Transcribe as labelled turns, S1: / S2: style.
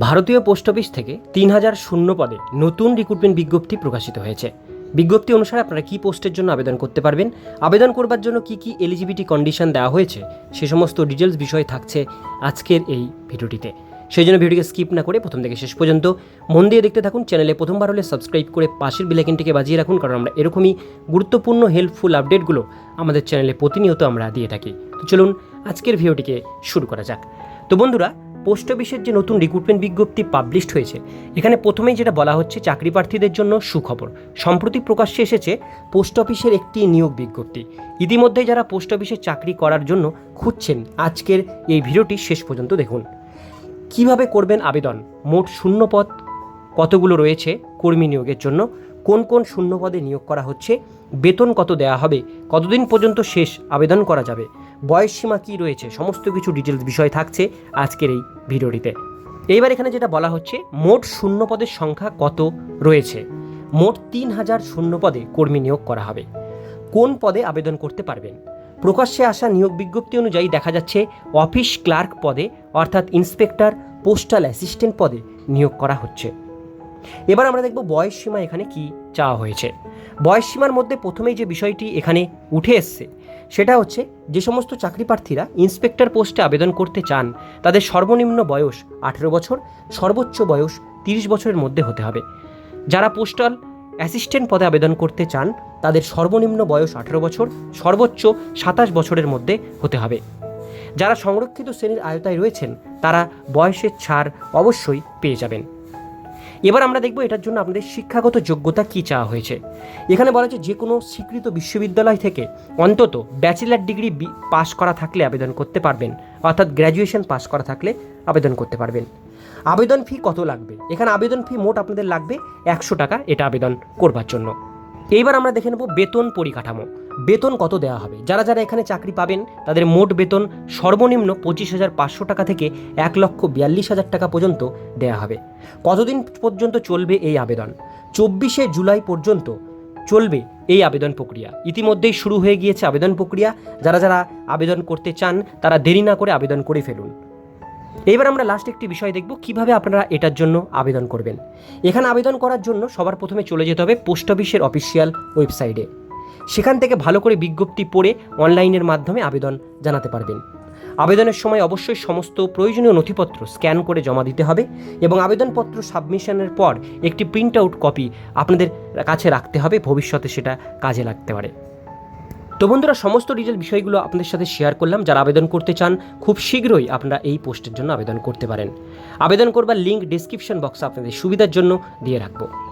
S1: ভারতীয় post office থেকে তিন হাজার শূন্য পদে নতুন রিক্রুটমেন্ট বিজ্ঞপ্তি প্রকাশিত হয়েছে। বিজ্ঞপ্তি অনুসারে আপনারা কী পোস্টের জন্য আবেদন করতে পারবেন, আবেদন করবার জন্য কি কি এলিজিবিলিটি কন্ডিশন দেওয়া হয়েছে, সে সমস্ত ডিটেলস বিষয় থাকছে আজকের এই ভিডিওটিতে। সেই জন্য ভিডিওকে স্কিপ না করে প্রথম থেকে শেষ পর্যন্ত মন দিয়ে দেখতে থাকুন চ্যানেলে প্রথমবার হলে সাবস্ক্রাইব করে পাশের বেলাইকেনটিকে বাজিয়ে রাখুন, কারণ আমরা এরকমই গুরুত্বপূর্ণ হেল্পফুল আপডেটগুলো আমাদের চ্যানেলে প্রতিনিয়ত আমরা দিয়ে থাকি। তো চলুন আজকের ভিডিওটিকে শুরু করা যাক। তো বন্ধুরা পোস্ট অফিসের যে নতুন রিক্রুটমেন্ট বিজ্ঞপ্তি পাবলিশড হয়েছে, এখানে প্রথমেই যেটা বলা হচ্ছে, চাকরি প্রার্থীদের জন্য সুখবর। সম্প্রতি প্রকাশ্যে এসেছে পোস্ট অফিসের একটি নিয়োগ বিজ্ঞপ্তি। ইতিমধ্যে যারা পোস্ট অফিসে চাকরি করার জন্য খুঁজছেন, আজকের এই ভিডিওটি শেষ পর্যন্ত দেখুন। কীভাবে করবেন আবেদন? মোট শূন্য পদ কতগুলো রয়েছে কর্মী নিয়োগের জন্য? কোন কোন শূন্য পদে নিয়োগ করা হচ্ছে? বেতন কত দেওয়া হবে? কতদিন পর্যন্ত শেষ আবেদন করা যাবে? বয়স সীমা কী রয়েছে? সমস্ত কিছু ডিটেলস বিষয় থাকছে আজকের এই ভিডিওটিতে। এইবার এখানে যেটা বলা হচ্ছে, মোট শূন্য পদের সংখ্যা কত রয়েছে? মোট তিন হাজার শূন্য পদে কর্মী নিয়োগ করা হবে। কোন পদে আবেদন করতে পারবেন? প্রকাশ্যে আসা নিয়োগ বিজ্ঞপ্তি অনুযায়ী দেখা যাচ্ছে, অফিস ক্লার্ক পদে, অর্থাৎ ইন্সপেক্টর, পোস্টাল অ্যাসিস্ট্যান্ট পদে নিয়োগ করা হচ্ছে। এবার আমরা দেখব বয়স সীমা এখানে কি চাওয়া হয়েছে। বয়স সীমার মধ্যে প্রথমেই যে বিষয়টি এখানে উঠে এসছে, সেটা হচ্ছে যে সমস্ত চাকরি প্রার্থীরা ইন্সপেক্টর পোস্টে আবেদন করতে চান, তাদের সর্বনিম্ন বয়স আঠেরো বছর, সর্বোচ্চ বয়স তিরিশ বছরের মধ্যে হতে হবে। যারা পোস্টাল অ্যাসিস্ট্যান্ট পদে আবেদন করতে চান, তাদের সর্বনিম্ন বয়স আঠেরো বছর, সর্বোচ্চ সাতাশ বছরের মধ্যে হতে হবে। যারা সংরক্ষিত শ্রেণির আয়তায় রয়েছেন, তারা বয়সের ছাড় অবশ্যই পেয়ে যাবেন। এবার আমরা দেখব এটার জন্য আপনাদের শিক্ষাগত যোগ্যতা কী চাওয়া হয়েছে। এখানে বলা হচ্ছে যে কোনো স্বীকৃত বিশ্ববিদ্যালয় থেকে অন্তত ব্যাচেলার ডিগ্রি পাস করা থাকলে আবেদন করতে পারবেন। অর্থাৎ গ্র্যাজুয়েশন পাস করা থাকলে আবেদন করতে পারবেন। আবেদন ফি কত লাগবে? এখানে আবেদন ফি মোট আপনাদের লাগবে একশো টাকা এটা আবেদন করবার জন্য। এইবার আমরা দেখে নেব বেতন পরিকাঠামো। বেতন কত দেওয়া হবে? যারা যারা এখানে চাকরি পাবেন, তাদের মোট বেতন সর্বনিম্ন পঁচিশ হাজার পাঁচশো টাকা থেকে এক লক্ষ বিয়াল্লিশ হাজার টাকা পর্যন্ত দেওয়া হবে। কতদিন পর্যন্ত চলবে এই আবেদন? চব্বিশে জুলাই পর্যন্ত চলবে এই আবেদন প্রক্রিয়া। ইতিমধ্যেই শুরু হয়ে গিয়েছে আবেদন প্রক্রিয়া। যারা যারা আবেদন করতে চান, তারা দেরি না করে আবেদন করে ফেলুন। এবার আমরা লাস্ট একটি বিষয় দেখব, কীভাবে আপনারা এটার জন্য আবেদন করবেন। এখানে আবেদন করার জন্য সবার প্রথমে চলে যেতে হবে পোস্ট অফিসের অফিসিয়াল ওয়েবসাইটে সেখান থেকে ভালো করে বিজ্ঞপ্তি পড়ে অনলাইনের মাধ্যমে আবেদন জানাতে পারবেন। আবেদনের সময় অবশ্যই সমস্ত প্রয়োজনীয় নথিপত্র স্ক্যান করে জমা দিতে হবে এবং আবেদনপত্র সাবমিশনের পর একটি প্রিন্ট আউট কপি আপনাদের কাছে রাখতে হবে, ভবিষ্যতে সেটা কাজে লাগতে পারে। তো বন্ধুরা, সমস্ত ডিটেল বিষয়গুলো আপনাদের সাথে শেয়ার করলাম। যারা আবেদন করতে চান, খুব শীঘ্রই আপনারা এই পোস্টের জন্য আবেদন করতে পারেন। আবেদন করবার লিঙ্ক ডিসক্রিপশন বক্সে আপনাদের সুবিধার জন্য দিয়ে রাখব।